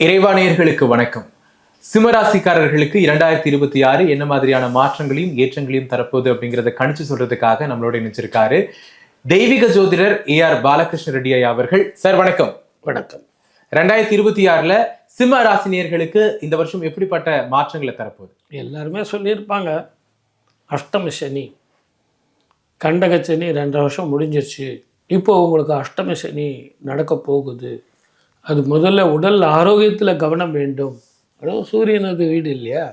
இறைவாணியர்களுக்கு வணக்கம். சிம்மராசிக்காரர்களுக்கு இரண்டாயிரத்தி இருபத்தி ஆறு என்ன மாதிரியான மாற்றங்களையும் ஏற்றங்களையும் தரப்போகுது அப்படிங்கிறத கணிச்சு சொல்றதுக்காக நம்மளோட இணைச்சிருக்காரு தெய்வீக ஜோதிடர் ஏ ஆர் பாலகிருஷ்ண ரெட்டி ஐயா அவர்கள். சார் வணக்கம். வணக்கம். ரெண்டாயிரத்தி இருபத்தி ஆறுல சிம்ம ராசினியர்களுக்கு இந்த வருஷம் எப்படிப்பட்ட மாற்றங்களை தரப்போகுது? எல்லாருமே சொல்லியிருப்பாங்க அஷ்டம சனி கண்டக சனி ரெண்டரை வருஷம் முடிஞ்சிருச்சு. இப்போ உங்களுக்கு அஷ்டம சனி நடக்க போகுது. அது முதல்ல உடல் ஆரோக்கியத்தில் கவனம் வேண்டும். அதுவும் சூரியனது வீடு இல்லையா?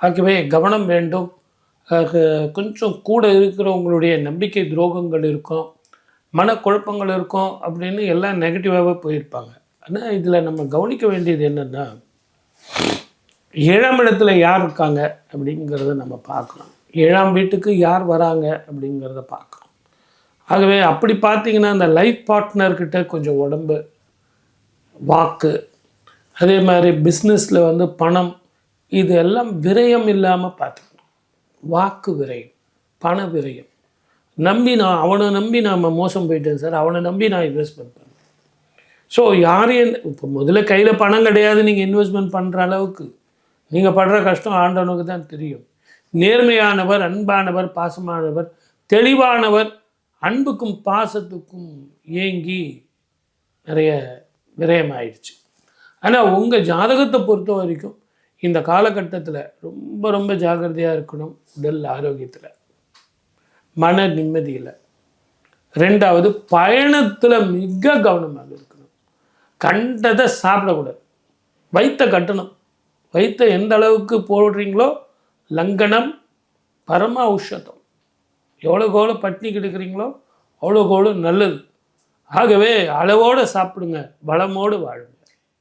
ஆகவே கவனம் வேண்டும். கொஞ்சம் கூட இருக்கிறவங்களுடைய நம்பிக்கை துரோகங்கள் இருக்கும். மனக்குழப்பங்கள் இருக்கும் அப்படின்னு எல்லாம் நெகட்டிவாகவே போயிருப்பாங்க. ஆனால் இதில் நம்ம கவனிக்க வேண்டியது என்னென்னா ஏழாம் இடத்துல யார் இருக்காங்க அப்படிங்கிறத நம்ம பார்க்கலாம் ஏழாம் வீட்டுக்கு யார் வராங்க அப்படிங்கிறத பார்க்கலாம் ஆகவே அப்படி பார்த்தீங்கன்னா அந்த லைஃப் பார்ட்னர்கிட்ட கொஞ்சம் உடம்பு வாக்கு. அதே மாதிரி பிஸ்னஸில் வந்து பணம் இது எல்லாம் விரயம் இல்லாமல் பார்த்துக்கணும். வாக்கு விரயம் பண விரயம். நம்பி நான் அவனை நம்பி நாம் மோசம் போயிட்டேன் சார் அவனை நம்பி நான் இன்வெஸ்ட்மெண்ட் பண்ணேன். ஸோ யாரையும் இப்போ முதல்ல கையில் பணம் கிடையாது நீங்கள் இன்வெஸ்ட்மெண்ட் பண்ணுற அளவுக்கு. நீங்கள் படுற கஷ்டம் ஆண்டவனுக்கு தான் தெரியும். நேர்மையானவர் அன்பானவர் பாசமானவர் தெளிவானவர் அன்புக்கும் பாசத்துக்கும் ஏங்கி நிறைய விரயமாயிடுச்சு. ஆனால் உங்கள் ஜாதகத்தை பொறுத்த வரைக்கும் இந்த காலகட்டத்தில் ரொம்ப ரொம்ப ஜாக்கிரதையாக இருக்கணும் உடல் ஆரோக்கியத்தில். மன நிம்மதியில். ரெண்டாவது பயணத்தில் மிக கவனமாக இருக்கணும். கண்டதை சாப்பிடக்கூடாது. வைத்த கட்டணும். வைத்த எந்த அளவுக்கு போடுறீங்களோ லங்கனம் பரம ஔஷதம். எவ்வளோக்கு எவ்வளோ பட்னி கெடுக்கிறீங்களோ அவ்வளோக்கு அவ்வளோ நல்லது. ஆகவே அளவோடு சாப்பிடுங்க பலமோடு வாழுங்க.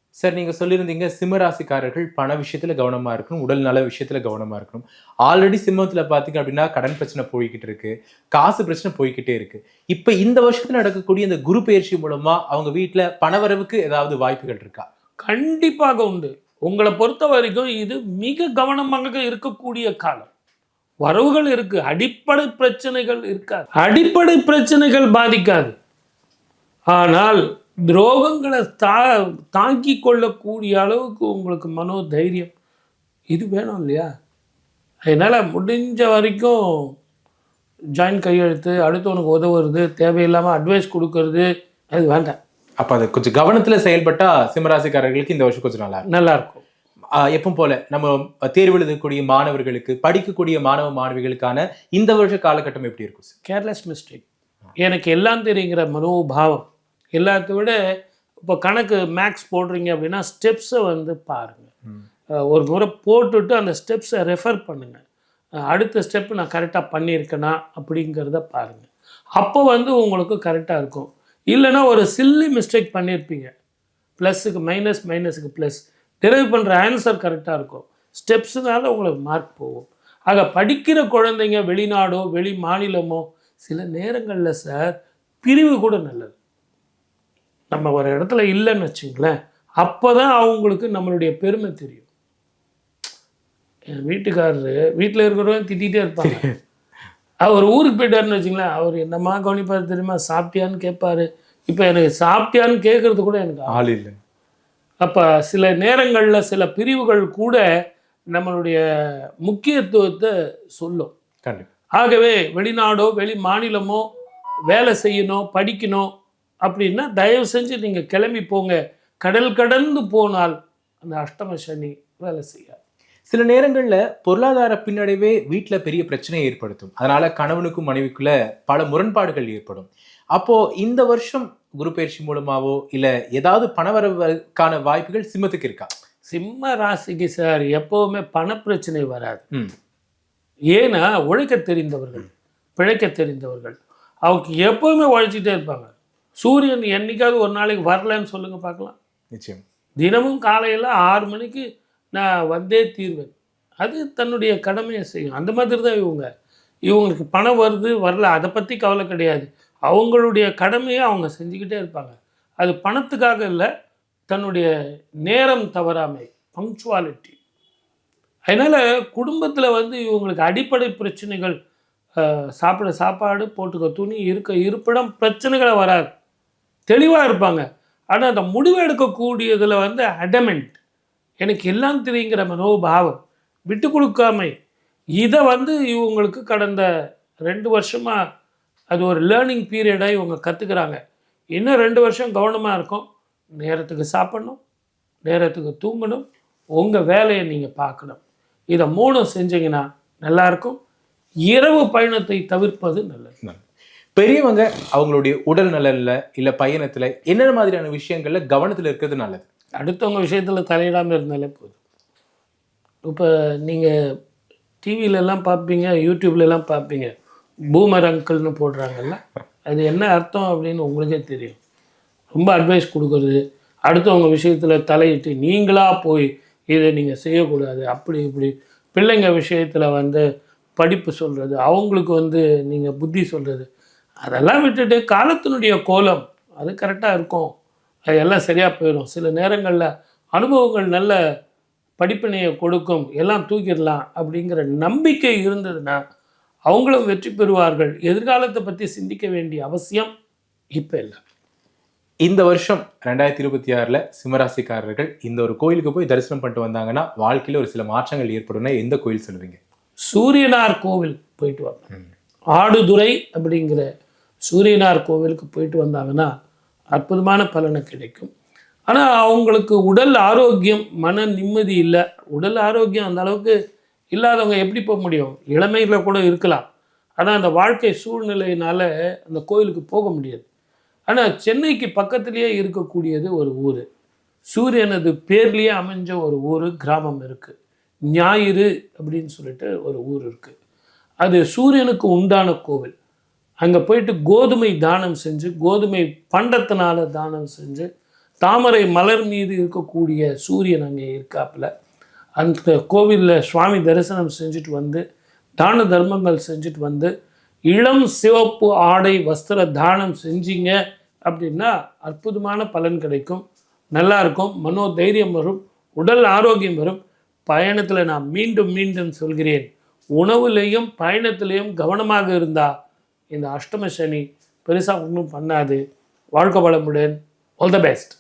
சார் நீங்க சொல்லியிருந்தீங்க சிம்ம ராசிக்காரர்கள் பண விஷயத்துல கவனமா இருக்கணும் உடல் நல விஷயத்துல கவனமா இருக்கணும். ஆல்ரெடி சிம்மத்துல பாத்தீங்க அப்படின்னா கடன் பிரச்சனை போய்கிட்டு இருக்கு காசு பிரச்சனை போய்கிட்டே இருக்கு. இப்ப இந்த வருஷத்துல நடக்கக்கூடிய இந்த குரு பயிற்சி மூலமா அவங்க வீட்டுல பணவரவுக்கு ஏதாவது வாய்ப்புகள் இருக்கா? கண்டிப்பாக உண்டு. உங்களை பொறுத்த வரைக்கும் இது மிக கவனமாக இருக்கக்கூடிய காலம். வரவுகள் இருக்கு அடிப்படை பிரச்சனைகள் இருக்காது. அடிப்படை பிரச்சனைகள் பாதிக்காது. ஆனால் துரோகங்களை தா தாங்கி கொள்ளக்கூடிய அளவுக்கு உங்களுக்கு மனோ தைரியம் இது வேணும் இல்லையா? அதனால் முடிஞ்ச வரைக்கும் ஜாயின் கையெழுத்து அடுத்தவனுக்கு உதவுறது தேவையில்லாமல் அட்வைஸ் கொடுக்கறது அது வேண்டாம். அப்ப அது கொஞ்சம் கவனத்துல செயல்பட்டா சிம்ம ராசிக்காரர்களுக்கு இந்த வருஷம் கொஞ்சம் நல்லா இருக்கும். நல்லாயிருக்கும். ஆஹ் எப்பவும் போல நம்ம தேர்வு எழுதக்கூடிய மாணவர்களுக்கு படிக்கக்கூடிய மாணவ மாணவிகளுக்கான இந்த வருஷ காலகட்டம் எப்படி இருக்கும் கேர்லெஸ் மிஸ்டேக் எனக்கு எல்லாம் தெரியுங்கிற மனோபாவம். எல்லாத்த விட இப்போ கணக்கு மேக்ஸ் போடுறீங்க அப்படின்னா ஸ்டெப்ஸை வந்து பாருங்கள் ஒரு முறை போட்டுட்டு அந்த ஸ்டெப்ஸை ரெஃபர் பண்ணுங்கள் அடுத்த ஸ்டெப் நான் கரெக்டாக பண்ணியிருக்கேனா அப்படிங்கிறத பாருங்கள் அப்போ வந்து உங்களுக்கு கரெக்டாக இருக்கும். இல்லைன்னா ஒரு சில்லி மிஸ்டேக் பண்ணியிருப்பீங்க. ப்ளஸ்ஸுக்கு மைனஸ் மைனஸுக்கு ப்ளஸ் டெரைவ் பண்ணுற ஆன்சர் கரெக்டாக இருக்கும். ஸ்டெப்ஸுனால உங்களுக்கு மார்க் போகும். ஆக படிக்கிற குழந்தைங்க வெளிநாடோ வெளி மாநிலமோ சில நேரங்களில் சார் பிரிவு கூட நல்லது. நம்ம ஒரு இடத்துல இல்லைன்னு வச்சுங்களேன் அப்போ தான் அவங்களுக்கு நம்மளுடைய பெருமை தெரியும். என் வீட்டுக்காரரு வீட்டில் இருக்கிறவங்க திட்டிகிட்டே இருப்பாங்க. அவர் ஊருக்கு போயிட்டாருன்னு வச்சுங்களேன் அவர் என்னம்மா கவனிப்பார் தெரியுமா? சாப்பிட்டியான்னு கேட்பாரு. இப்போ எனக்கு சாப்பிட்டியான்னு கேட்குறது கூட எனக்கு ஆள் இல்லை. அப்போ சில நேரங்களில் சில பிரிவுகள் கூட நம்மளுடைய முக்கியத்துவத்தை சொல்லும். கண்டிப்பா. ஆகவே வெளிநாடோ வெளி மாநிலமோ வேலை செய்யணும் படிக்கணும் அப்படின்னா தயவு செஞ்சு நீங்கள் கிளம்பி போங்க. கடல் கடந்து போனால் அந்த அஷ்டம சனி வேலை செய்யாது. சில நேரங்கள்ல பொருளாதார பின்னடைவே வீட்ல பெரிய பிரச்சனையை ஏற்படுத்தும். அதனால கணவனுக்கும் மனைவிக்குள்ள பல முரண்பாடுகள் ஏற்படும். அப்போ இந்த வருஷம் குரு பயிற்சி மூலமாவோ இல்ல ஏதாவது பணவரவுக்கான வாய்ப்புகள் சிம்மத்துக்கு இருக்கா? சிம்ம ராசிக்கு சார் எப்போவுமே பணப்பிரச்சனை வராது. ஏன்னா உழைக்க தெரிந்தவர்கள் பிழைக்க தெரிந்தவர்கள். அவங்க எப்போவுமே உழைச்சிட்டே இருப்பாங்க. சூரியன் என்னைக்காவது ஒரு நாளைக்கு வரலன்னு சொல்லுங்க பார்க்கலாம். நிச்சயம். தினமும் காலையில் ஆறு மணிக்கு நான் வந்தே தீர்வேன். அது தன்னுடைய கடமையை செய்யும். அந்த மாதிரி தான் இவங்க. இவங்களுக்கு பணம் வருது வரல. அதை பற்றி கவலை கிடையாது. அவங்களுடைய கடமையை அவங்க செஞ்சுக்கிட்டே இருப்பாங்க. அது பணத்துக்காக இல்லை தன்னுடைய நேரம் தவறாமை பங்க்சுவாலிட்டி அதனால் குடும்பத்தில் வந்து இவங்களுக்கு அடிப்படை பிரச்சனைகள் சாப்பிட சாப்பாடு போட்டுக்க துணி இருக்க இருப்பிடம் பிரச்சனைகளை வராது. தெளிவாக இருப்பாங்க. ஆனால் அந்த முடிவு எடுக்கக்கூடியதில் வந்து அடமெண்ட் எனக்கு எல்லாம் தெரியுங்கிற மனோபாவம். விட்டு கொடுக்காமை. இதை வந்து இவங்களுக்கு கடந்த ரெண்டு வருஷமாக அது ஒரு லேர்னிங் பீரியடாக இவங்க கற்றுக்குறாங்க இன்னும் ரெண்டு வருஷம் கவனமாக இருக்கும். நேரத்துக்கு சாப்பிடணும். நேரத்துக்கு தூங்கணும். உங்கள் வேலையை நீங்கள் பார்க்கணும். இதை மூணும் செஞ்சீங்கன்னா நல்லாயிருக்கும் இரவு பயணத்தை தவிர்ப்பது நல்லது. பெரியவங்க அவங்களுடைய உடல் நலனில் இல்லை பயணத்தில் என்னென்ன மாதிரியான விஷயங்கள்ல கவனத்தில் இருக்கிறது நல்லது? அடுத்தவங்க விஷயத்தில் தலையிடாமல் இருந்தாலே போதும். இப்போ நீங்கள் டிவியிலலாம் பார்ப்பீங்க யூடியூப்லலாம் பார்ப்பீங்க பூமர் அங்கிள்னு போடுறாங்கல்ல அது என்ன அர்த்தம் அப்படின்னு உங்களுக்கே தெரியும். ரொம்ப அட்வைஸ் கொடுக்குறது அடுத்தவங்க விஷயத்தில் தலையிட்டு நீங்களாக போய் இதை நீங்கள் செய்யக்கூடாது அப்படி இப்படி. பிள்ளைங்க விஷயத்தில் வந்து படிப்பு சொல்கிறது அவங்களுக்கு வந்து நீங்கள் புத்தி சொல்கிறது அதெல்லாம் விட்டுட்டு காலத்தினுடைய கோலம் அது கரெக்டாக இருக்கும். அது எல்லாம் சரியாக போயிடும். சில நேரங்களில் அனுபவங்கள் நல்ல படிப்பினையை கொடுக்கும். எல்லாம் தூக்கிடலாம் அப்படிங்கிற நம்பிக்கை இருந்ததுன்னா அவங்களும் வெற்றி பெறுவார்கள். எதிர்காலத்தை பற்றி சிந்திக்க வேண்டிய அவசியம் இப்போ இல்லை. இந்த வருஷம் ரெண்டாயிரத்தி இருபத்தி ஆறுல சிம்மராசிக்காரர்கள் இந்த ஒரு கோயிலுக்கு போய் தரிசனம் பண்ணிட்டு வந்தாங்கன்னா வாழ்க்கையில ஒரு சில மாற்றங்கள் ஏற்படும்னா எந்த கோயில் சொல்லுவீங்க? சூரியனார் கோவில் போயிட்டு வரணும் ஆடுதுறை அப்படிங்கிற சூரியனார் கோவிலுக்கு போயிட்டு வந்தாங்கன்னா அற்புதமான பலனை கிடைக்கும். ஆனால் அவங்களுக்கு உடல் ஆரோக்கியம் மன நிம்மதி இல்லை. உடல் ஆரோக்கியம் அந்த அளவுக்கு இல்லாதவங்க எப்படி போக முடியும்? இளமையில் கூட இருக்கலாம். ஆனால் அந்த வாழ்க்கை சூழ்நிலையினால் அந்த கோயிலுக்கு போக முடியாது. ஆனால் சென்னைக்கு பக்கத்துலேயே இருக்கக்கூடியது ஒரு ஊர். சூரியனது பேர்லேயே அமைஞ்ச ஒரு ஊர் கிராமம் இருக்குது ஞாயிறு அப்படின்னு சொல்லிட்டு ஒரு ஊர் இருக்குது அது சூரியனுக்கு உண்டான கோவில். அங்கே போயிட்டு கோதுமை தானம் செஞ்சு கோதுமை பண்டத்தினால தானம் செஞ்சு தாமரை மலர் மீது இருக்கக்கூடிய சூரியன் அங்கே இருக்காப்புல. அந்த கோவிலில் சுவாமி தரிசனம் செஞ்சுட்டு வந்து தான தர்மங்கள் செஞ்சுட்டு வந்து இளம் சிவப்பு ஆடை வஸ்திர தானம் செஞ்சீங்க அப்படின்னா அற்புதமான பலன் கிடைக்கும். நல்லாயிருக்கும் மனோ தைரியம் வரும். உடல் ஆரோக்கியம் வரும். பயணத்தில் நான் மீண்டும் மீண்டும் சொல்கிறேன். உணவுலேயும் பயணத்திலையும் கவனமாக இருந்தால் இந்த அஷ்டம சனி பெருசாக ஒன்றும் பண்ணாது. வாழ்க்கை வளமுடன். All the best